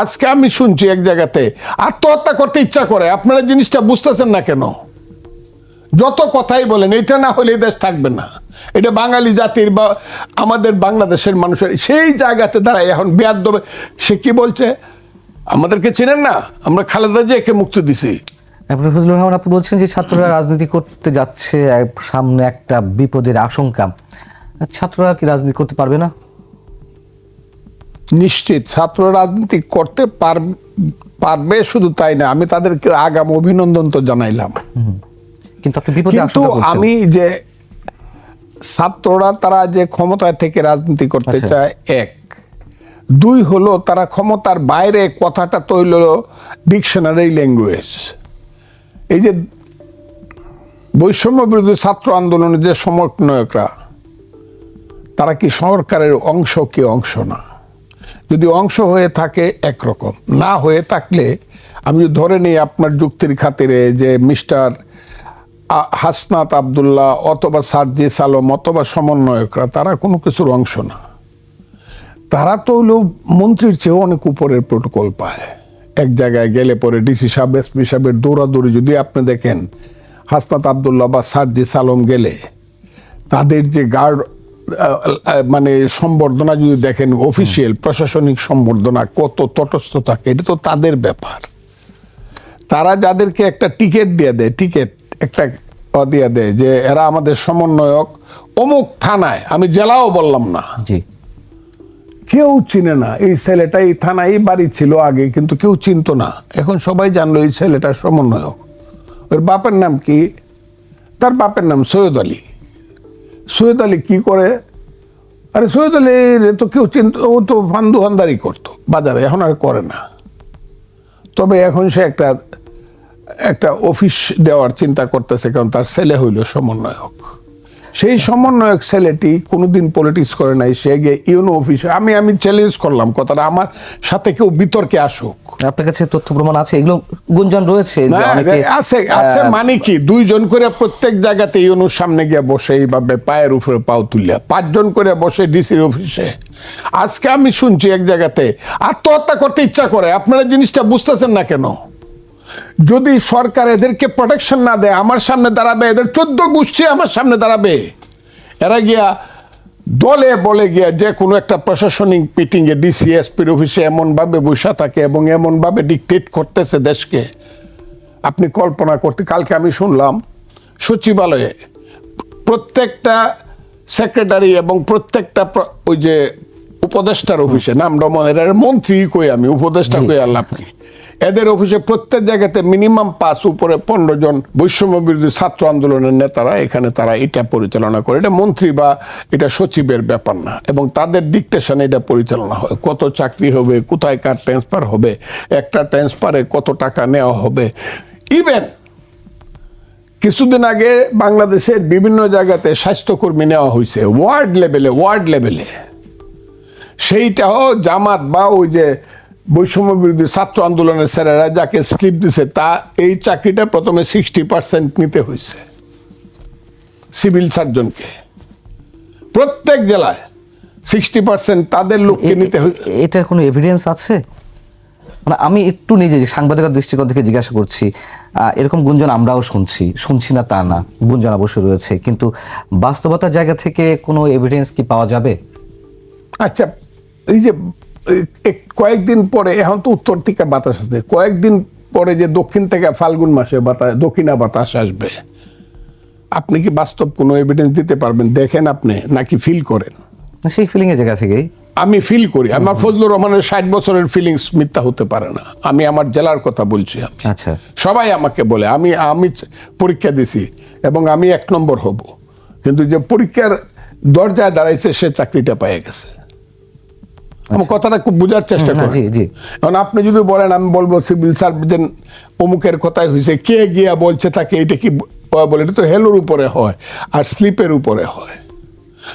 আজকে আমি শুনছি এক জায়গাতে, আত্মহত্যা করতে ইচ্ছা করে, আপনারা জিনিসটা বুঝতেছেন না কেন? যত কথাই বলেন, এটা না হলে দেশ থাকবে না। এটা বাঙালি জাতির বা আমাদের বাংলাদেশের মানুষের, সেই জায়গাতে দাঁড়ায় এখন বেয়াদ দেবে সে কি বলছে? আমাদেরকে চেনেন না? আমরা খালেদা জিয়াকে মুক্তি দিছি। ফজলুর রহমান, আপনি বলছেন যে ছাত্ররা রাজনীতি করতে যাচ্ছে সামনে একটা বিপদের আশঙ্কা। ছাত্ররা কি রাজনীতি করতে পারবে না? নিশ্চিত ছাত্র রাজনীতি করতে পার- পারবে শুধু তাই না আমি তাদেরকে আগাম অভিনন্দন তো জানাইলাম। কিন্তু কিন্তু আমি যে ছাত্ররা তারা যে ক্ষমতায় থেকে রাজনীতি করতে আচ্ছা। চায় এক। দুই হলো তারা ক্ষমতার বাইরে কথাটা তৈল ডিকশনারি ল্যাঙ্গুয়েজ। এই যে বৈষম্য বিরোধী ছাত্র আন্দোলনের যে সমন্বয়করা তারা কি সরকারের অংশ কি অংশ না? যদি অংশ হয়ে থাকে একরকম, না হয়ে থাকলে আমি ধরে নিই আপনার যুক্তির খাতিরে যে মিস্টার হাসনাত আবদুল্লাহ অথবা সার্জিস আলম অথবা সমন্বয়করা, তারা কোনো কিছুর অংশ না। তারা তো হলো মন্ত্রীর চেয়েও অনেক উপরের প্রোটোকল পায়। এক জায়গায় গেলে পরে ডিসি সাহেব, এসপি সাহেবের দৌড়াদৌড়ি, যদি আপনি দেখেন হাসনাত আবদুল্লাহ বা সার্জিস আলম গেলে, তাদের যে গার্ড মানে সম্বর্ধনা যদি দেখেন অফিসিয়াল প্রশাসনিক সম্বর্ধনা কত তটস্থ থাকে এটা তো তাদের ব্যাপার। তারা যাদেরকে একটা টিকিট দিয়ে দেয় টিকিট একটা দিয়ে দেয় যে এরা আমাদের সমন্বয়ক অমুক থানায় আমি জেলাও বললাম না। জি। কেউ চিনে না এই ছেলেটা এই থানায় বাড়ি ছিল আগে কিন্তু কেউ চিনতো না। এখন সবাই জানলো এই ছেলেটার সমন্বয়ক। ওর বাপের নাম কি? তার বাপের নাম সৈয়দ আলী। সৈয়দ আলী কী করে? আরে সৈয়দ আলী তো কেউ চিন্তা ও তো ফান্দু হান্দারি করতো বাজারে, এখন আর করে না। তবে এখন সে একটা একটা অফিস দেওয়ার চিন্তা করতেছে, কারণ তার ছেলে হইল সমন্বয়ক। সেই সমন্বয়ক ছেলেটি কোনোদিন পলিটিক্স করে নাই সে গিয়ে ইউনো অফিসে আমি আমি চ্যালেঞ্জ করলাম কথাটা আমার সাথে কেউ বিতর্কে আসুক। আপনার কাছে তথ্য প্রমাণ আছে? এগুলো গুঞ্জন রয়েছে আছে আছে মানে কি? দুইজন করে প্রত্যেক জায়গাতে ইউনুর সামনে গিয়ে বসে এইভাবে পায়ের উপরে পাও তুলিয়া পাঁচজন করে বসে ডিসির অফিসে। আজকে আমি শুনছি এক জায়গাতে আত্মহত্যা করতে ইচ্ছা করে। আপনারা জিনিসটা বুঝতেছেন না কেন? যদি সরকার এদেরকে প্রোটেকশন না দেয় আমার সামনে দাঁড়াবে এদের চোদ্দ গোষ্ঠী আমার সামনে দাঁড়াবে। এরা গিয়া দলে বলে গিয়া যে কোনো একটা প্রশাসনিক মিটিংয়ে ডিসিএসপির অফিসে এমনভাবে বসা থাকে এবং এমনভাবে ডিকটেট করতেছে দেশকে। আপনি কল্পনা করতে কালকে আমি শুনলাম সচিবালয়ে প্রত্যেকটা সেক্রেটারি এবং প্রত্যেকটা ওই যে উপদেষ্টার অফিসে নাম মনে এর মন্ত্রী কই আমি উপদেষ্টা কই আল্লাহ কি? এদের অফিসে প্রত্যেক জায়গাতে মিনিমাম পাঁচ, উপরে পনেরো জন বৈষম্য বিরোধী ছাত্র আন্দোলনের নেতারা এখানে তারা এটা পরিচালনা করে। এটা মন্ত্রী বা এটা সচিবের ব্যাপার না এবং তাদের ডিকটেশনে এটা পরিচালনা হয়। কত চাকরি হবে, কোথায় কার ট্রান্সফার হবে, একটা ট্রান্সফারে কত টাকা নেওয়া হবে। ইভেন কিছুদিন আগে বাংলাদেশের বিভিন্ন জায়গাতে স্বাস্থ্যকর্মী নেওয়া হয়েছে ওয়ার্ড লেভেলে ওয়ার্ড লেভেলে সেইটাও জামাত বা ওই যে বৈষম্য বিরোধী ছাত্র আন্দোলনের স্যারেরা যাকে স্লিপ দিছে তা এই চাকরিটা প্রথমে সিক্সটি পার্সেন্ট নিতে হয়েছে সিভিল সার্জনকে। প্রত্যেক জেলায় সিক্সটি পার্সেন্ট তাদের লোককে নিতে হয়েছে। এটার কোনো এভিডেন্স আছে? মানে আমি একটু নিজে যে সাংবাদিকতার দৃষ্টিকোণ থেকে জিজ্ঞাসা করছি এরকম গুঞ্জন আমরাও শুনছি শুনছি না তা না গুঞ্জন অবশ্যই রয়েছে কিন্তু বাস্তবতার জায়গা থেকে কোনো এভিডেন্স কি পাওয়া যাবে? আচ্ছা এই যে কয়েকদিন পরে এখন তো উত্তর থেকে বাতাস আসছে। কয়েকদিন পরে যে দক্ষিণ থেকে ফাল্গুন মাসে বাতাস দক্ষিণা বাতাস আসবে। আপনি কি বাস্তব কোনো এভিডেন্স দিতে পারবেন? দেখেন আপনি নাকি ফিল করেন? সেই ফিলিং এর জায়গা থেকেই আমি ফিল করি। আমার ফজলুর রহমানের ষাট বছরের ফিলিংস মিথ্যা হতে পারে না। আমি আমার জেলার কথা বলছি আমি। আচ্ছা। সবাই আমাকে বলে আমি আমি পরীক্ষা দিছি এবং আমি এক নম্বর হব। কিন্তু যে পরীক্ষার দরজায় দাঁড়াইছে সে চাকরিটা পেয়ে গেছে। আমার কথাটা খুব বোঝার চেষ্টা হুম, না, করি। জি, জি। এখন আপনি যদি বলেন আমি বলব সিভিল সার্জন অমুকের কথাই হয়েছে কে গিয়া বলছে তাকে এটা কি বলে? এটা তো হেলোর উপরে হয় আর স্লিপের উপরে হয়।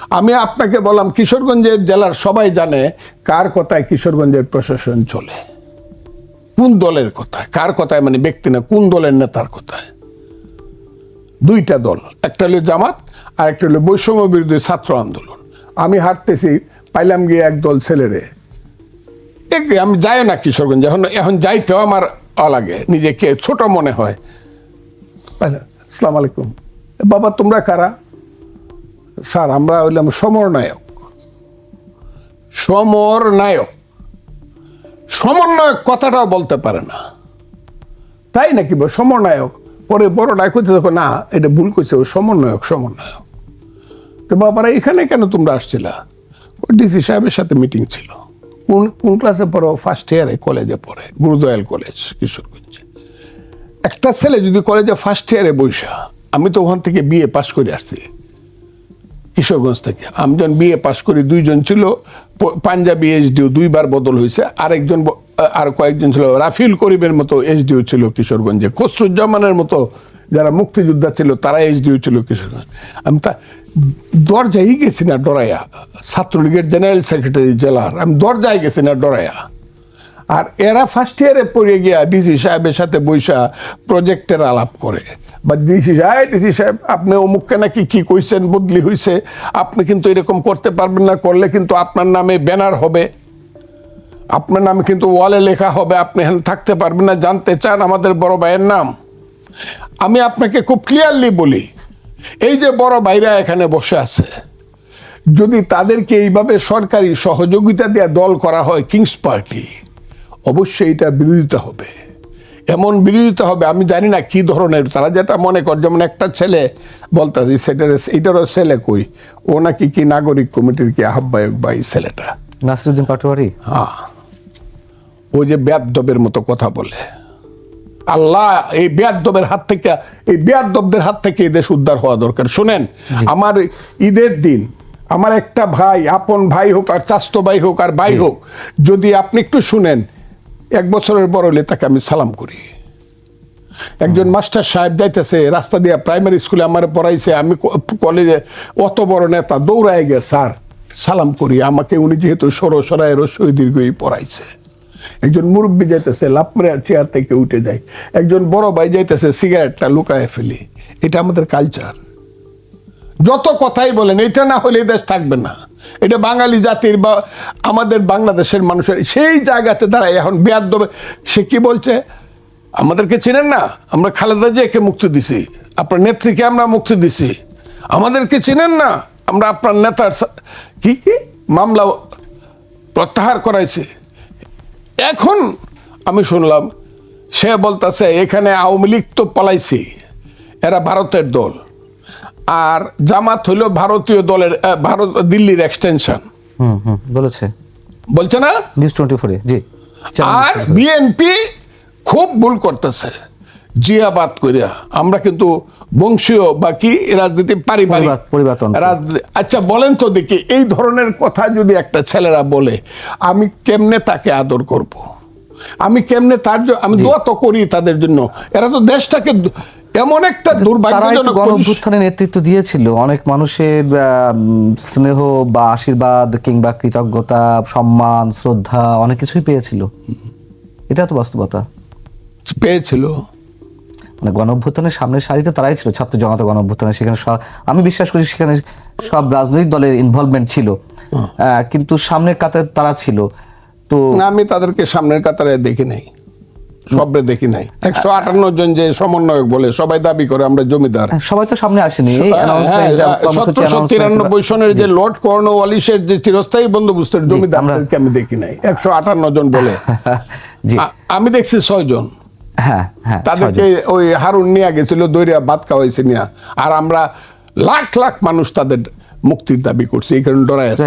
আমি আপনাকে বললাম কিশোরগঞ্জের জেলার সবাই জানে কার কথায় কিশোরগঞ্জের প্রশাসন চলে। কোন দলের কথায়? কার কথায় মানে ব্যক্তি না কোন দলের নেতার কথায়? দুইটা দল একটা হলো জামাত আর একটা হলো বৈষম্য বিরোধী ছাত্র আন্দোলন। আমি হাঁটতেছি পাইলাম গিয়ে একদল ছেলেরে। আমি যাই না কিশোরগঞ্জ এখন এখন যাইতেও আমার অলাগে নিজেকে ছোট মনে হয়। আসসালামু আলাইকুম। বাবা তোমরা কারা? স্যার আমরা হইলাম সমর নায়ক। সমর নায়ক। সমন্বয়ক কথাটাও বলতে পারে না। তাই নাকি বা সমন্বয়ক পরে বড় নায়ক হইতে দেখো না এটা ভুল করছে ও সমন্বয়ক সমন্বয়ক তো বাবারা এখানে কেন তোমরা আসছিলা? ডিসি সাহেবের সাথে মিটিং ছিল। কোন কোন ক্লাসে পড়ো? ফার্স্ট ইয়ারে কলেজে পড়ে, গুরুদয়াল কলেজ, কিশোরগঞ্জে। একটা ছেলে যদি কলেজে ফার্স্ট ইয়ারে বৈশা আমি তো ওখান থেকে বিএ পাস করে আসছি, কিশোরগঞ্জ থেকে। আমি যখন বিএ পাস করি, দুইজন ছিল পাঞ্জাবি এসডিও দুইবার বদল হয়েছে আরেকজন আর কয়েকজন ছিল, রাফিল করিমের মতো এসডিও ছিল কিশোরগঞ্জে। খসরুজ্জামানের মতো যারা মুক্তিযোদ্ধা ছিল তারা এসডিও ছিল কিশোরগঞ্জ আমি তা দরজাই গেছি না ডরাইয়া। ছাত্রলীগের জেনারেল সেক্রেটারি জেলার। আমি দরজায় গেছি না ডরাইয়া। আর এরা ফার্স্ট ইয়ারে পড়ে গিয়া ডিসি সাহেবের সাথে বৈশা প্রজেক্টের আলাপ করে। বা ডিসি সাহেব ডিসি সাহেব, আপনি অমুককে নাকি কী কইছেন, বদলি হইছে, আপনি কিন্তু এরকম করতে পারবেন না, করলে কিন্তু আপনার নামে ব্যানার হবে। আপনার নামে কিন্তু ওয়ালে লেখা হবে, আপনি থাকতে পারবেন না, জানতে চান আমাদের বড় ভাইয়ের নাম। আমি আপনাকে খুব ক্লিয়ারলি বলি এই যে বড় ভাইরা এখানে বসে আছে যদি তাদেরকে এইভাবে সরকারি সহযোগিতা দেওয়া দল করা হয় কিংস পার্টি অবশ্যই এটা বিরোধিতা হবে। এমন বিরোধিতা হবে আমি জানি না কি ধরনের তারা যেটা মনে কর যেমন একটা ছেলে বলতেছি সেটার এটারও ছেলে কই? ও নাকি কি নাগরিক কমিটির কি আহ্বায়ক বা এই ছেলেটা? নাসিরুদ্দিন পাটোয়ারি? হ্যাঁ। ও যে ব্যাদবের মতো কথা বলে। আল্লাহ এই ব্যাদবের হাত থেকে এই ব্যাদবদের হাত থেকে এই দেশ উদ্ধার হওয়া দরকার। শুনেন আমার ঈদের দিন আমার একটা ভাই আপন ভাই হোক আর চাস্তো ভাই হোক আর ভাই হোক যদি আপনি একটু শুনেন এক বছরের বড় হলে তাকে আমি সালাম করি। একজন মাস্টার সাহেব যাইতেছে রাস্তা দিয়া প্রাইমারি স্কুলে আমার পড়াইছে আমি কলেজে অত বড় নেতা দৌড়ায় গে স্যার সালাম করি। আমাকে উনি যেহেতু সরো সরায় রসই দীর্ঘই পড়াইছে। একজন মুরব্বী যাইতেছে লাভ মেরে চেয়ার থেকে উঠে যায়। একজন বড় ভাই যাইতেছে সিগারেটটা লুকায় ফেলি। এটা আমাদের কালচার যত কথাই বলেন, এটা না হলে দেশ থাকবে না। এটা বাঙালি জাতির বা আমাদের বাংলাদেশের মানুষের সেই জায়গাতে দাঁড়ায় এখন বেয়াদ দেবে সে কি বলছে? আমাদেরকে চেনেন না? আমরা খালেদা জিয়াকে মুক্তি দিছি। আপনার নেত্রীকে আমরা মুক্তি দিছি। আমাদেরকে চেনেন না? আমরা আপনার নেতার কি কি? মামলা প্রত্যাহার করাইছি। এখন আমি শুনলাম সে বলতেছে এখানে আওয়ামী লীগ তো পালাইছি এরা ভারতের দল। আর জামাত হইল ভারতীয় দলের ভারত দিল্লির এক্সটেনশন হুম হুম বলেছে। বলছে না? নিউজ টোয়েন্টি ফোরে জি। আর বিএনপি খুব ভুল করতেছে। জিয়াবাদ করিয়া। আমরা কিন্তু বংশীয় বা কি রাজনীতি পারিবারিক। পরিবার- পরিবারতন্ত্র। রাজনীতি আচ্ছা বলেন তো দেখি এই ধরনের কথা যদি একটা ছেলেরা বলে আমি কেমনে তাকে আদর করব। আমি কেমনে তার আমি দোয়া তো করি তাদের জন্য। এরা তো দেশটাকে এমন একটা দুর্ভাগ্যজনক গণ পরিস- অভ্যুত্থানে নেতৃত্ব দিয়েছিল। অনেক মানুষের স্নেহ বা আশীর্বাদ কিংবা কৃতজ্ঞতা সম্মান শ্রদ্ধা অনেক কিছুই পেয়েছিল। এটা তো বাস্তবতা। পেয়েছিল। মানে গণ অভ্যুত্থানের সামনের সারিতে তারাই ছিল ছাত্র জনতা গণ অভ্যুত্থানে সেখানে সব- আমি বিশ্বাস করি সেখানে সব রাজনৈতিক দলের ইনভলভমেন্ট ছিল। কিন্তু সামনের কাতারে তারা ছিল তো আমি তাদেরকে সামনের কাতারে দেখি নাই। সবরে দেখি নাই। একশো আটান্ন জন যে সমন্বয়ক বলে সবাই দাবি করে আমরা জমিদার। সবাই তো সামনে আসেনি এই সতেরোশো তিরানব্বই সনের যে লর্ড কর্নওয়ালিসের যে চিরস্থায়ী বন্দোবস্তের জমিদারদেরকে আমি দেখি নাই। একশো আটান্ন জন বলে। আমি দেখছি ছয় জন। হ্যাঁ হ্যাঁ তাদেরকে ওই হারুন নিয়ে গেছিল দৈরিয়া বাদ খাওয়াইছে নিয়ে। আর আমরা লাখ লাখ মানুষ তাদের মুক্তির দাবি করছি এই কারণে ডরাই আছে.